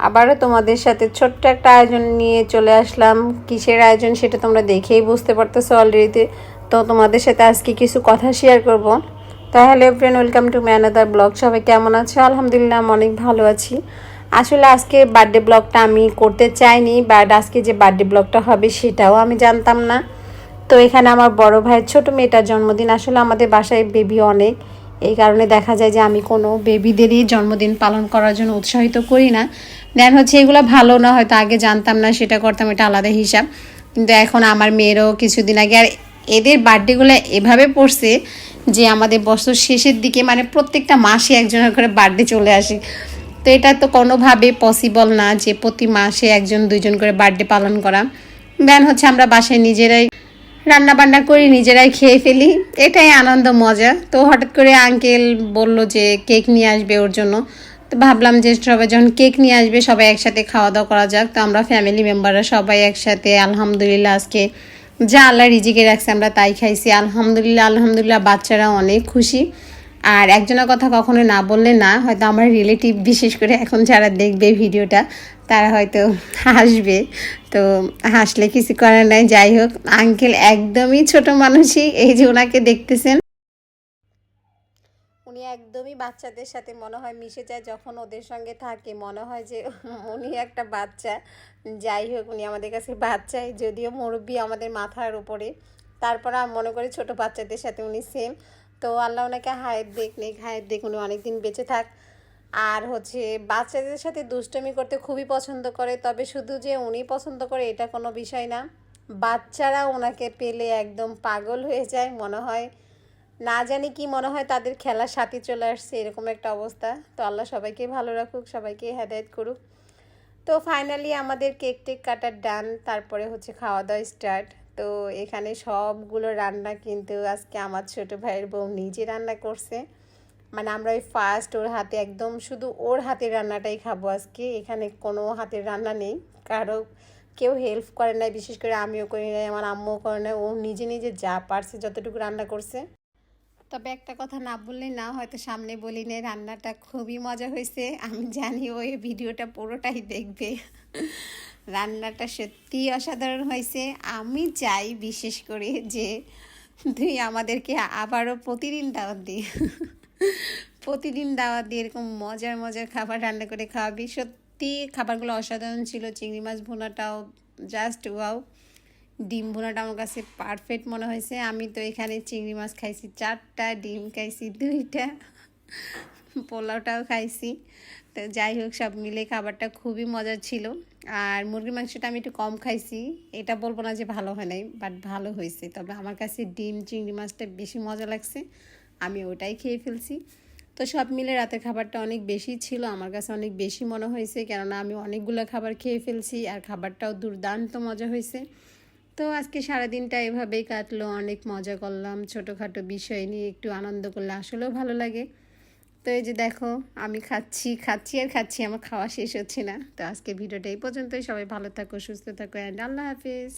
আবারও তোমাদের সাথে ছোট্ট একটা আয়োজন নিয়ে চলে আসলাম। কিসের আয়োজন সেটা তোমরা দেখেই বুঝতে পারতেছো অলরেডি তো। তোমাদের সাথে আজকে কিছু কথা শেয়ার করব। তাহলে ফ্রেন্ড ওয়েলকাম টু ম্যানাদার ব্লগ সবাই কেমন আছো? আলহামদুলিল্লাহ, আমি অনেক ভালো আছি। আসলে আজকে বার্থডে ব্লগটা আমি করতে চাইনি বাট আজকে যে বার্থডে ব্লগটা হবে সেটাও আমি জানতাম না। তো এখানে আমার বড় ভাইয়ের ছোট মেয়েটার জন্মদিন। আসলে আমাদের বাসায় বেবি অনেক। এই কারণে দেখা যায় যে আমি কোনো বেবিদেরই জন্মদিন পালন করার জন্য উৎসাহিত করি না। দেন হচ্ছে এগুলো ভালো না, হয়তো আগে জানতাম না, সেটা করতাম, এটা আলাদা হিসাব। কিন্তু এখন আমার মেয়েরও কিছুদিন আগে, আর এদের বার্থডেগুলো এভাবে পড়ছে যে আমাদের বছর শেষের দিকে মানে প্রত্যেকটা মাসে একজনের করে বার্থডে চলে আসে। তো এটা তো কোনোভাবে পসিবল না যে প্রতি মাসে একজন, দুইজন করে বার্থডে পালন করা। দেন হচ্ছে আমরা বাসায় নিজেরাই রান্না বান্না করি নিজেরাই খেয়ে ফেলি। এটাই আনন্দ, মজা। তো হঠাৎ করে আঙ্কেল বলল যে কেক নিয়ে আসবে ওর জন্য। তো ভাবলাম যে সবাই যখন কেক নিয়ে আসবে, সবাই একসাথে খাওয়া দাওয়া করা যাক। তো আমরা ফ্যামিলি মেম্বাররা সবাই একসাথে, আলহামদুলিল্লাহ, আজকে যা আল্লাহ রিজিকে রাখছে, আমরা তাই খাইছি। আলহামদুলিল্লাহ আলহামদুলিল্লাহ। বাচ্চারা অনেক খুশি। আর একজনের কথা কখনো না বললে না, হয়তো আমার রিলেটিভ বিশেষ করে এখন যারা দেখবে ভিডিওটা, তারা হয়তো হাসবে। তো হাসলে কিছু করার নাই, যাই হোক আঙ্কেল একদমই ছোট মানুষই, এই যে ওনাকে দেখতেছেন। উনি একদমই বাচ্চাদের সাথে মনে হয় মিশে যায়, যখন ওদের সঙ্গে থাকে, মনে হয় যে উনি একটা বাচ্চা। যাই হোক, উনি আমাদের কাছে বাচ্চাই যদিও মুরব্বী আমাদের মাথার উপরে। তারপর আমি মনে করি ছোট বাচ্চাদের সাথে উনি সেম তো আল্লাহ ওনাকে হায়ের দেখ নেক হায়ের দেখ উনি অনেকদিন বেঁচে থাক। আর হচ্ছে বাচ্চাদের সাথে দুষ্টমি করতে খুবই পছন্দ করে, তবে শুধু যে উনি পছন্দ করে এটা কোনো বিষয় না। বাচ্চারা ওনাকে পেলে একদম পাগল হয়ে যায় মনে হয়। না জানি কি মনে হয় তাদের খেলার সাথে চলে আসছে, এরকম একটা অবস্থা। তো আল্লাহ সবাইকে ভালো রাখুক, সবাইকে হেদায়ত করুক। তো ফাইনালি আমাদের কেক টেক কাটার ডান তারপরে হচ্ছে খাওয়া দাওয়া স্টার্ট তো এখানে সবগুলো রান্না কিন্তু আজকে আমার ছোট ভাইয়ের বউ নিজে রান্না করছে। মানে আমরা ওই ফার্স্ট ওর হাতে একদম শুধু ওর হাতের রান্নাটাই খাব আজকে। এখানে কোনো হাতের রান্না নেই। কারও কেউ হেল্প করে নাই, বিশেষ করে আমিও করি নাই, আমার আম্মুও করে নাই। ও নিজে নিজে যা পারছে, যতটুকু রান্না করছে। তবে একটা কথা না বললে না হয়তো সামনে বলি নে রান্নাটা খুবই মজা হয়েছে। আমি জানি ওই ভিডিওটা পুরোটাই দেখবে। রান্নাটা সত্যি অসাধারণ হয়েছে। আমি চাই বিশেষ করে যে তুই আমাদেরকে আবারও প্রতিদিন দাওয়াত দিই প্রতিদিন দাওয়াত দিয়ে এরকম মজার মজার খাবার রান্না করে খাওয়াবি। সত্যি খাবারগুলো অসাধারণ ছিল। চিংড়ি মাছ ভুনাটাও জাস্ট ওয়াও ডিম ভুনাটা আমার কাছে পারফেক্ট মনে হয়েছে। আমি তো এখানে চিংড়ি মাছ খাইছি, চারটা ডিম খাইছি, দুইটা। পোলাওটাও খাইছি। তো যাই হোক, সব মিলে খাবারটা খুবই মজার ছিল। আর মুরগির মাংসটা আমি একটু কম খাইছি। এটা বলব না যে ভালো হয় নাই বাট ভালো হয়েছে। তবে আমার কাছে ডিম, চিংড়ি মাছটা বেশি মজা লাগছে। আমি ওটাই খেয়ে ফেলছি। তো সব মিলে রাতের খাবারটা অনেক বেশি ছিল। আমার কাছে অনেক বেশি মনে হয়েছে, কেননা আমি অনেকগুলো খাবার খেয়ে ফেলছি আর খাবারটাও দুর্দান্ত মজা হয়েছে। তো আজকে সারাদিনটা এভাবেই কাটলো। অনেক মজা করলাম। ছোটোখাটো বিষয় নিয়ে একটু আনন্দ করলে আসলেও ভালো লাগে। তো এই যে দেখো, আমি খাচ্ছি খাচ্ছি আর খাচ্ছি, আমার খাওয়া শেষ হচ্ছে না। তো আজকে ভিডিওটা এই পর্যন্তই। সবাই ভালো থাকো, সুস্থ থাকো অ্যান্ড আল্লাহ হাফিজ।